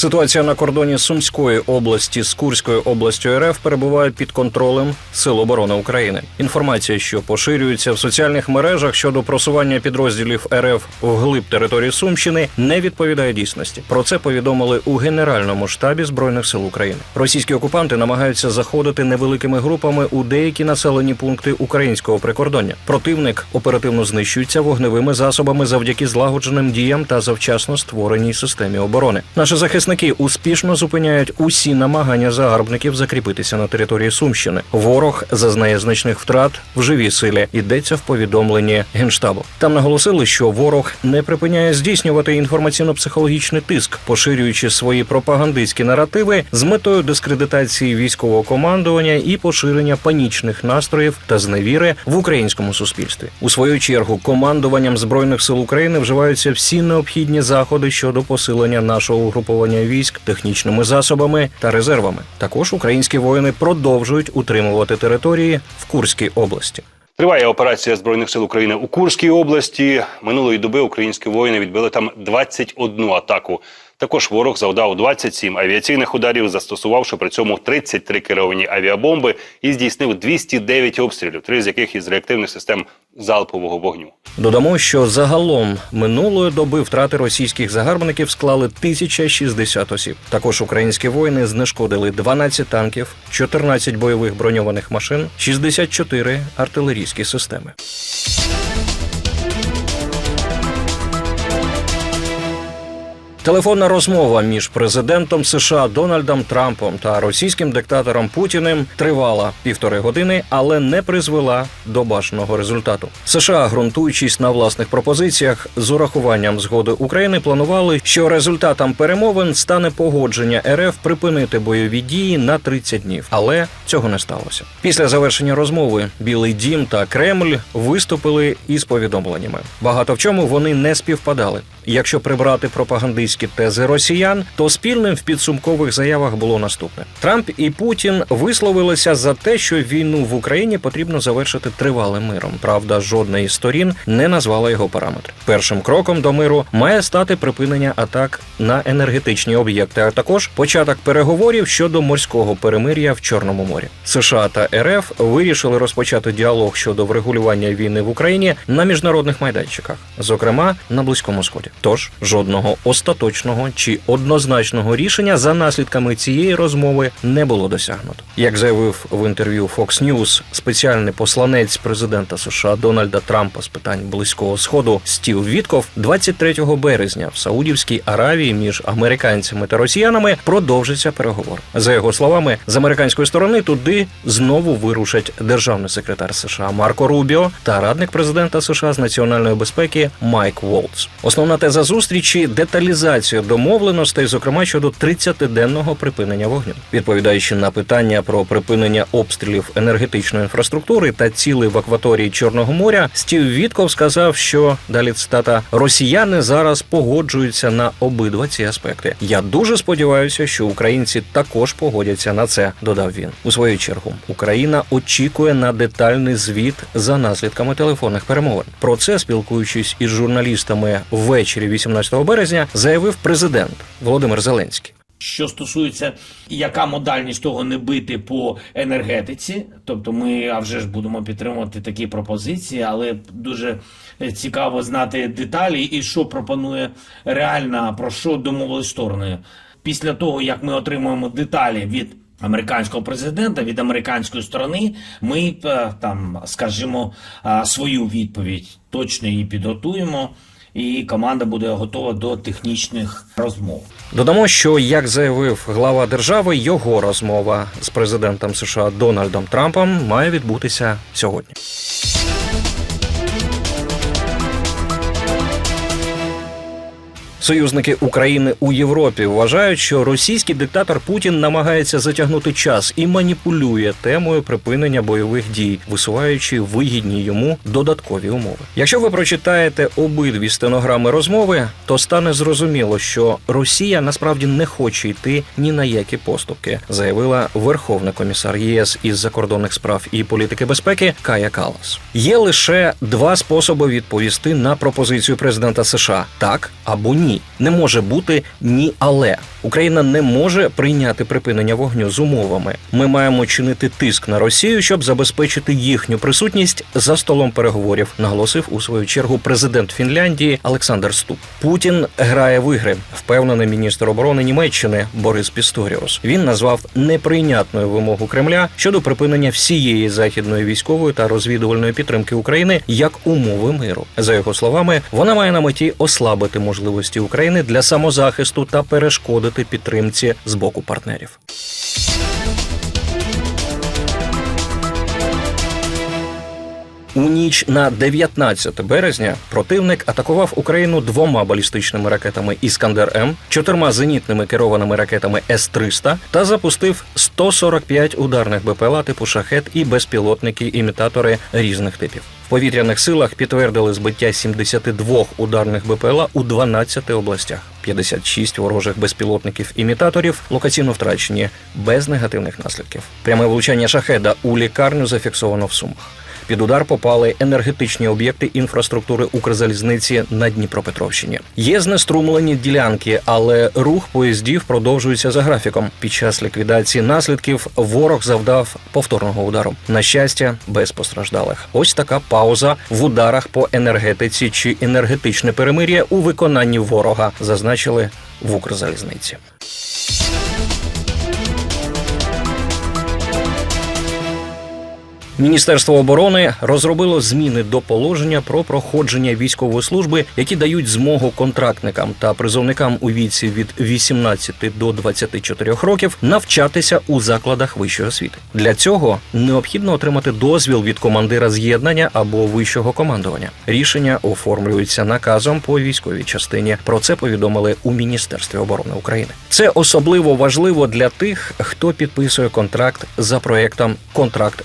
Ситуація на кордоні Сумської області з Курською областю РФ перебуває під контролем Сил оборони України. Інформація, що поширюється в соціальних мережах щодо просування підрозділів РФ вглиб території Сумщини, не відповідає дійсності. Про це повідомили у Генеральному штабі збройних сил України. Російські окупанти намагаються заходити невеликими групами у деякі населені пункти українського прикордоння. Противник оперативно знищується вогневими засобами завдяки злагодженим діям та завчасно створеній системі оборони. Наші захисники успішно зупиняють усі намагання загарбників закріпитися на території Сумщини. Ворог зазнає значних втрат в живій силі. Йдеться в повідомленні генштабу. Там наголосили, що ворог не припиняє здійснювати інформаційно-психологічний тиск, поширюючи свої пропагандистські наративи з метою дискредитації військового командування і поширення панічних настроїв та зневіри в українському суспільстві. У свою чергу командуванням збройних сил України вживаються всі необхідні заходи щодо посилення нашого угруповання військ технічними засобами та резервами. Також українські воїни продовжують утримувати території в Курській області. Триває операція збройних сил України у Курській області. Минулої доби українські воїни відбили там 21 атаку. Також ворог завдав 27 авіаційних ударів, застосувавши при цьому 33 керовані авіабомби і здійснив 209 обстрілів, три з яких із реактивних систем залпового вогню. Додамо, що загалом минулої доби втрати російських загарбників склали 1060 осіб. Також українські воїни знешкодили 12 танків, 14 бойових броньованих машин, 64 артилерійські системи. Телефонна розмова між президентом США Дональдом Трампом та російським диктатором Путіним тривала півтори години, але не призвела до бажаного результату. США, ґрунтуючись на власних пропозиціях з урахуванням згоди України, планували, що результатом перемовин стане погодження РФ припинити бойові дії на 30 днів, але цього не сталося. Після завершення розмови Білий Дім та Кремль виступили із повідомленнями. Багато в чому вони не співпадали. Якщо прибрати пропагандистські тези росіян, то спільним в підсумкових заявах було наступне: Трамп і Путін висловилися за те, що війну в Україні потрібно завершити тривалим миром. Правда, жодна із сторін не назвала його параметри. Першим кроком до миру має стати припинення атак на енергетичні об'єкти, а також початок переговорів щодо морського перемир'я в Чорному морі. США та РФ вирішили розпочати діалог щодо врегулювання війни в Україні на міжнародних майданчиках, зокрема на близькому сході. Тож жодного остаточного чи однозначного рішення за наслідками цієї розмови не було досягнуто. Як заявив в інтерв'ю Fox News спеціальний посланець президента США Дональда Трампа з питань близького сходу Стів Вітков, 23 березня в Саудівській Аравії між американцями та росіянами продовжиться переговор. За його словами, з американської сторони туди знову вирушать державний секретар США Марко Рубіо та радник президента США з національної безпеки Майк Волтс. Основна теза зустрічі деталізація домовленостей, зокрема щодо 30-денного припинення вогню. Відповідаючи на питання про припинення обстрілів енергетичної інфраструктури та цілей в акваторії Чорного моря, Стів Вітков сказав, що далі цитата росіяни зараз погоджуються на обидва ці аспекти. Я дуже сподіваюся, що українці також погодяться на це. Додав він у свою чергу. Україна очікує на детальний звіт за наслідками телефонних перемовин. Про це спілкуючись із журналістами ввечері 18 березня, заявив президент Володимир Зеленський. Що стосується, яка модальність того не бити по енергетиці, тобто ми а вже ж будемо підтримувати такі пропозиції, але дуже цікаво знати деталі і що пропонує реально, про що домовили сторони. Після того, як ми отримуємо деталі від американського президента, від американської сторони, ми е, там скажімо е, свою відповідь точно її підготуємо. І команда буде готова до технічних розмов. Додамо, що як заявив глава держави, його розмова з президентом США Дональдом Трампом має відбутися сьогодні. Союзники України у Європі вважають, що російський диктатор Путін намагається затягнути час і маніпулює темою припинення бойових дій, висуваючи вигідні йому додаткові умови. Якщо ви прочитаєте обидві стенограми розмови, то стане зрозуміло, що Росія насправді не хоче йти ні на які поступки, заявила Верховний комісар ЄС із закордонних справ і політики безпеки Кая Калас. Є лише два способи відповісти на пропозицію президента США: так або ні. Не може бути ні, але Україна не може прийняти припинення вогню з умовами. Ми маємо чинити тиск на Росію, щоб забезпечити їхню присутність за столом переговорів, наголосив у свою чергу президент Фінляндії Олександр Ступ. Путін грає в ігри, впевнений міністр оборони Німеччини Борис Пісторіус. Він назвав неприйнятною вимогу Кремля щодо припинення всієї західної військової та розвідувальної підтримки України як умови миру. За його словами, вона має на меті ослабити можливості України для самозахисту та перешкодити підтримці з боку партнерів. У ніч на 19 березня противник атакував Україну двома балістичними ракетами Іскандер М, чотирма зенітними керованими ракетами С-300 та запустив 145 ударних БПЛА типу шахет і безпілотники-імітатори різних типів. В повітряних силах підтвердили збиття 72 ударних БПЛА у 12 областях. 56 ворожих безпілотників-імітаторів локаційно втрачені без негативних наслідків. Пряме влучання шахеда у лікарню зафіксовано в Сумах. Під удар попали енергетичні об'єкти інфраструктури Укрзалізниці на Дніпропетровщині. Є знеструмлені ділянки, але рух поїздів продовжується за графіком. Під час ліквідації наслідків ворог завдав повторного удару. На щастя, без постраждалих. Ось така пауза в ударах по енергетиці чи енергетичне перемир'я у виконанні ворога, зазначили в Укрзалізниці. Міністерство оборони розробило зміни до положення про проходження військової служби, які дають змогу контрактникам та призовникам у віці від 18 до 24 років навчатися у закладах вищої освіти. Для цього необхідно отримати дозвіл від командира з'єднання або вищого командування. Рішення оформлюються наказом по військовій частині. Про це повідомили у Міністерстві оборони України. Це особливо важливо для тих, хто підписує контракт за проектом Контракт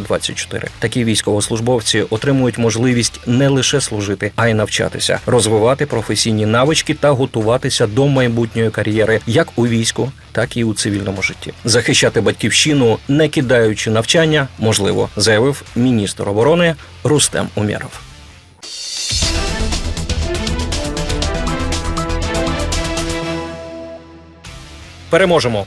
1824. Такі військовослужбовці отримують можливість не лише служити, а й навчатися, розвивати професійні навички та готуватися до майбутньої кар'єри як у війську, так і у цивільному житті. Захищати батьківщину, не кидаючи навчання, можливо, заявив міністр оборони Рустем Умєров. Переможемо.